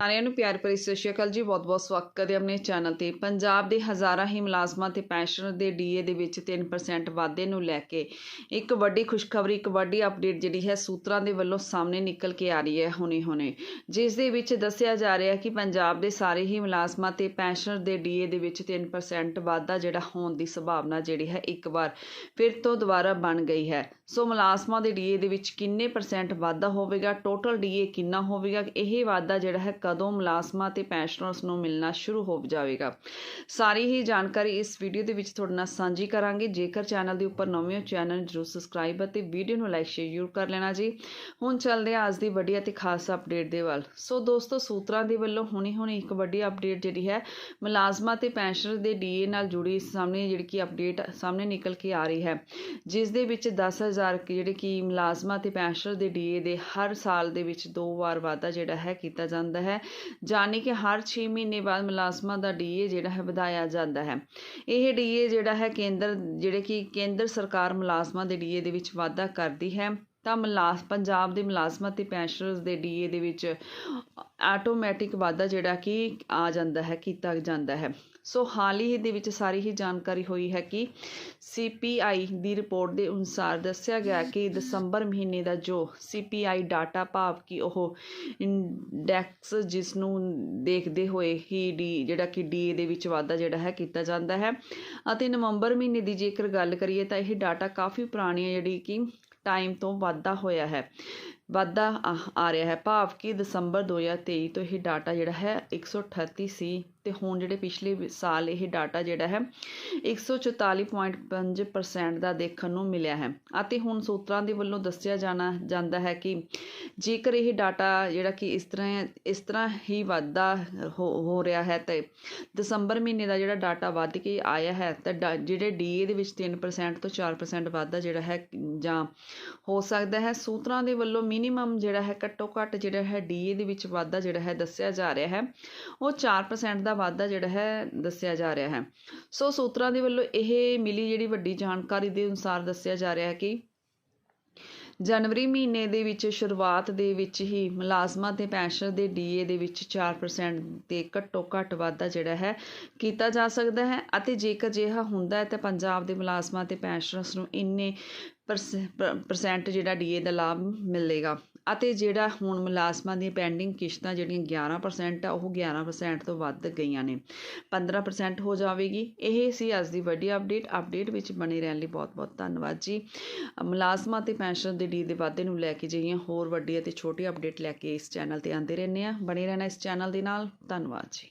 ਸਾਰਿਆਂ ਨੂੰ ਪਿਆਰ ਭਰੀ ਸਤਿ ਸ਼੍ਰੀ ਅਕਾਲ ਜੀ। ਬਹੁਤ-ਬਹੁਤ ਸਵਾਗਤ ਹੈ ਆਪਣੇ ਚੈਨਲ ਤੇ। ਪੰਜਾਬ ਦੇ ਹਜ਼ਾਰਾਂ ਹੀ ਮੁਲਾਜ਼ਮਾਂ ਤੇ ਪੈਨਸ਼ਨਰ ਦੇ ਡੀਏ ਦੇ ਵਿੱਚ 3% ਵਾਧੇ ਨੂੰ ਲੈ ਕੇ ਇੱਕ ਵੱਡੀ ਖੁਸ਼ਖਬਰੀ, ਇੱਕ ਵੱਡੀ ਅਪਡੇਟ ਜਿਹੜੀ ਹੈ ਸੂਤਰਾਂ ਦੇ ਵੱਲੋਂ ਸਾਹਮਣੇ ਨਿਕਲ ਕੇ ਆ ਰਹੀ ਹੈ ਹੁਣੇ-ਹੁਣੇ। ਜਿਸ ਦੇ ਵਿੱਚ ਦੱਸਿਆ ਜਾ ਰਿਹਾ ਹੈ ਕਿ ਪੰਜਾਬ ਦੇ ਸਾਰੇ ਹੀ ਮੁਲਾਜ਼ਮਾਂ ਤੇ ਪੈਨਸ਼ਨਰ ਦੇ ਡੀਏ ਦੇ ਵਿੱਚ 3% ਵਾਧਾ ਜਿਹੜਾ ਹੋਣ ਦੀ ਸੰਭਾਵਨਾ ਜਿਹੜੀ ਹੈ ਇੱਕ ਵਾਰ ਫਿਰ ਤੋਂ ਦੁਬਾਰਾ ਬਣ ਗਈ ਹੈ। ਸੋ ਮੁਲਾਜ਼ਮਾਂ ਦੇ ਡੀਏ ਦੇ ਵਿੱਚ ਕਿੰਨੇ ਪਰਸੈਂਟ ਵਾਧਾ ਹੋਵੇਗਾ? ਟੋਟਲ ਡੀਏ ਕਿੰਨਾ ਹੋਵੇਗਾ? ਇਹ ਵਾਧਾ ਜਿਹੜਾ ਹੈ ਕਦੋਂ ਮੁਲਾਜ਼ਮਾਂ ਤੇ ਪੈਨਸ਼ਨਰਸ ਨੂੰ ਮਿਲਣਾ ਸ਼ੁਰੂ ਹੋ ਜਾਵੇਗਾ? ਸਾਰੀ ਹੀ ਜਾਣਕਾਰੀ ਇਸ ਵੀਡੀਓ ਦੇ ਵਿੱਚ ਤੁਹਾਡੇ ਨਾਲ ਸਾਂਝੀ ਕਰਾਂਗੇ। ਜੇਕਰ ਚੈਨਲ ਦੇ ਉੱਪਰ ਨਵੇਂ ਹੋ ਚੈਨਲ ਜਰੂਰ ਸਬਸਕ੍ਰਾਈਬ ਅਤੇ ਵੀਡੀਓ ਨੂੰ ਲਾਈਕ ਸ਼ੇਅਰ ਜ਼ਰੂਰ ਕਰ ਲੈਣਾ ਜੀ। ਹੁਣ ਚੱਲਦੇ ਹਾਂ ਅੱਜ ਦੀ ਵੱਡੀ ਅਤੇ ਖਾਸ ਅਪਡੇਟ ਦੇ ਵੱਲ। ਸੋ ਦੋਸਤੋ, ਸੂਤਰਾਂ ਦੇ ਵੱਲੋਂ ਹੁਣੀ ਹੁਣੀ ਇੱਕ ਵੱਡੀ ਅਪਡੇਟ ਜਿਹੜੀ ਹੈ, ਮੁਲਾਜ਼ਮਾਂ ਤੇ ਪੈਨਸ਼ਨਰ ਦੇ ਡੀਏ ਨਾਲ ਜੁੜੀ ਸਾਹਮਣੇ ਜਿਹੜੀ ਕਿ ਅਪਡੇਟ ਸਾਹਮਣੇ ਨਿਕਲ ਕੇ ਆ ਰਹੀ ਹੈ। ਜਿਸ ਦੇ ਵਿੱਚ 10000 ਕਿ ਜਿਹੜੇ ਕਿ ਮੁਲਾਜ਼ਮਾਂ ਤੇ ਪੈਨਸ਼ਨਰ ਦੇ ਡੀਏ ਦੇ ਹਰ ਸਾਲ ਦੇ ਵਿੱਚ ਦੋ ਵਾਰ ਵਾਧਾ ਜਿਹੜਾ ਹੈ ਕੀਤਾ ਜਾਂਦਾ ਹੈ। ਜਾਣੀ ਕਿ ਹਰ 6 ਮਹੀਨੇ ਬਾਅਦ ਮੁਲਾਜ਼ਮਾਂ ਦਾ ਡੀਏ ਜਿਹੜਾ ਹੈ ਵਧਾਇਆ ਜਾਂਦਾ ਹੈ। ਇਹ ਡੀਏ ਜਿਹੜਾ ਹੈ ਕੇਂਦਰ, ਜਿਹੜੇ ਕਿ ਕੇਂਦਰ ਸਰਕਾਰ ਮੁਲਾਜ਼ਮਾਂ ਦੇ ਡੀਏ ਦੇ ਵਿੱਚ ਵਾਧਾ ਕਰਦੀ ਹੈ। ਤਾਂ ਮੁਲਾਜ਼ ਪੰਜਾਬ ਦੇ ਮੁਲਾਜ਼ਮਾਂ ਤੇ ਪੈਨਸ਼ਨਰਸ ਦੇ ਡੀਏ ਦੇ ਵਿੱਚ ਆਟੋਮੈਟਿਕ ਵਾਧਾ ਜਿਹੜਾ ਕਿ ਆ ਜਾਂਦਾ ਹੈ, ਕੀਤਾ ਜਾਂਦਾ ਹੈ। ਸੋ ਹਾਲ ਹੀ ਦੇ ਵਿੱਚ ਸਾਰੀ ਹੀ ਜਾਣਕਾਰੀ ਹੋਈ ਹੈ ਕਿ ਸੀਪੀਆਈ ਦੀ ਰਿਪੋਰਟ ਦੇ ਅਨੁਸਾਰ ਦੱਸਿਆ ਗਿਆ ਕਿ ਦਸੰਬਰ ਮਹੀਨੇ ਦਾ ਜੋ ਸੀਪੀਆਈ ਡਾਟਾ ਭਾਵ ਕਿ ਉਹ ਇੰਡੈਕਸ ਜਿਸ ਨੂੰ ਦੇਖਦੇ ਹੋਏ ਹੀ ਡੀ, ਜਿਹੜਾ ਕਿ ਡੀ ਦੇ ਵਿੱਚ ਵਾਧਾ ਜਿਹੜਾ ਹੈ, ਕੀਤਾ ਜਾਂਦਾ ਹੈ। ਅਤੇ ਨਵੰਬਰ ਮਹੀਨੇ ਦੀ ਜੇਕਰ ਗੱਲ ਕਰੀਏ ਤਾਂ ਇਹ ਡਾਟਾ ਕਾਫੀ ਪੁਰਾਣੀ ਹੈ ਜਿਹੜੀ ਕਿ ਟਾਈਮ ਤੋਂ ਵਾਧਾ ਹੋਇਆ ਹੈ। ਵਾਧਾ ਆ ਆ ਰਿਹਾ ਹੈ। ਭਾਵ ਕਿ ਦਸੰਬਰ 2023 ਤੋਂ ਇਹ ਡਾਟਾ ਜਿਹੜਾ ਹੈ 138 ਸੀ। ਤੇ ਹੁਣ ਜਿਹੜੇ ਪਿਛਲੇ ਸਾਲ ਇਹ ਡਾਟਾ ਜਿਹੜਾ ਹੈ 144.5% ਦਾ ਦੇਖਣ ਨੂੰ ਮਿਲਿਆ ਹੈ। ਅਤੇ ਹੁਣ ਸੂਤਰਾਂ ਦੇ ਵੱਲੋਂ ਦੱਸਿਆ ਜਾਣਾ, ਜਾਂਦਾ ਹੈ ਕਿ ਜੇਕਰ ਇਹ ਡਾਟਾ ਜਿਹੜਾ ਕਿ ਇਸ ਤਰ੍ਹਾਂ ਇਸ ਤਰ੍ਹਾਂ ਹੀ ਵਾਧਾ ਹੋ ਹੋ ਰਿਹਾ ਹੈ ਤੇ ਦਸੰਬਰ ਮਹੀਨੇ ਦਾ ਜਿਹੜਾ ਡਾਟਾ ਵੱਧ ਕੇ ਆਇਆ ਹੈ, ਤਾਂ ਡਾ- ਜਿਹੜੇ ਡੀਏ ਦੇ ਵਿੱਚ 3% ਤੋਂ 4% ਵਾਧਾ ਜਿਹੜਾ ਹੈ ਜਾਂ ਹੋ ਸਕਦਾ ਹੈ। ਸੂਤਰਾਂ ਦੇ ਵੱਲੋਂ ਮਿਨੀਮਮ ਜਿਹੜਾ ਹੈ ਘੱਟੋ ਘੱਟ ਜਿਹੜਾ ਹੈ ਡੀਏ ਦੇ ਵਿੱਚ ਵਾਧਾ ਜਿਹੜਾ ਹੈ, ਦੱਸਿਆ ਜਾ ਰਿਹਾ ਹੈ, ਉਹ 4% ਦਾ ਵਾਧਾ ਜਿਹੜਾ ਹੈ ਦੱਸਿਆ ਜਾ ਰਿਹਾ ਹੈ। ਸੋ ਸੂਤਰਾਂ ਦੇ ਵੱਲੋਂ ਇਹ ਮਿਲੀ ਜਿਹੜੀ ਵੱਡੀ ਜਾਣਕਾਰੀ ਦੇ ਅਨੁਸਾਰ ਦੱਸਿਆ ਜਾ ਰਿਹਾ ਹੈ ਕਿ ਜਨਵਰੀ ਮਹੀਨੇ ਦੇ ਵਿੱਚ ਸ਼ੁਰੂਆਤ ਦੇ ਵਿੱਚ ਹੀ ਮੁਲਾਜ਼ਮਾਂ ਤੇ ਪੈਨਸ਼ਨ ਦੇ ਡੀਏ ਦੇ ਵਿੱਚ 4% ਦੇ ਘੱਟੋ ਘੱਟ ਵਾਧਾ ਜਿਹੜਾ ਹੈ ਕੀਤਾ ਜਾ ਸਕਦਾ ਹੈ ਅਤੇ ਜੇਕਰ ਅਜਿਹਾ ਹੁੰਦਾ ਹੈ ਤਾਂ ਪੰਜਾਬ ਦੇ ਮੁਲਾਜ਼ਮਾਂ ਤੇ ਪੈਨਸ਼ਨਰਸ ਨੂੰ ਇੰਨੇ ਪਰਸ ਪਰਸੈਂਟ ਜਿਹੜਾ ਡੀਏ ਦਾ ਲਾਭ ਮਿਲੇਗਾ। ਅਤੇ ਜਿਹੜਾ ਹੁਣ ਮੁਲਾਜ਼ਮਾਂ ਦੀਆਂ ਪੈਂਡਿੰਗ ਕਿਸ਼ਤਾਂ ਜਿਹੜੀਆਂ 11% ਆ, ਉਹ 11% ਤੋਂ ਵੱਧ ਗਈਆਂ ਨੇ। 15% ਹੋ ਜਾਵੇਗੀ। ਇਹ ਸੀ ਅੱਜ ਦੀ ਵੱਡੀ ਅਪਡੇਟ ਅਪਡੇਟ ਵਿੱਚ ਬਣੇ ਰਹਿਣ ਲਈ ਬਹੁਤ-ਬਹੁਤ ਧੰਨਵਾਦ ਜੀ। ਮੁਲਾਜ਼ਮਾਂ ਤੇ ਪੈਨਸ਼ਨ ਦੇ ਡੀ ਦੇ ਵਾਧੇ ਨੂੰ ਲੈ ਕੇ ਜਿਹੜੀਆਂ ਹੋਰ ਵੱਡੀ ਅਤੇ ਛੋਟੀ ਅਪਡੇਟ ਲੈ ਕੇ ਇਸ ਚੈਨਲ ਤੇ ਆਉਂਦੇ ਰਹਿੰਦੇ ਆ ਬਣੇ ਰਹਿਣਾ ਇਸ ਚੈਨਲ ਦੇ ਨਾਲ। ਧੰਨਵਾਦ ਜੀ।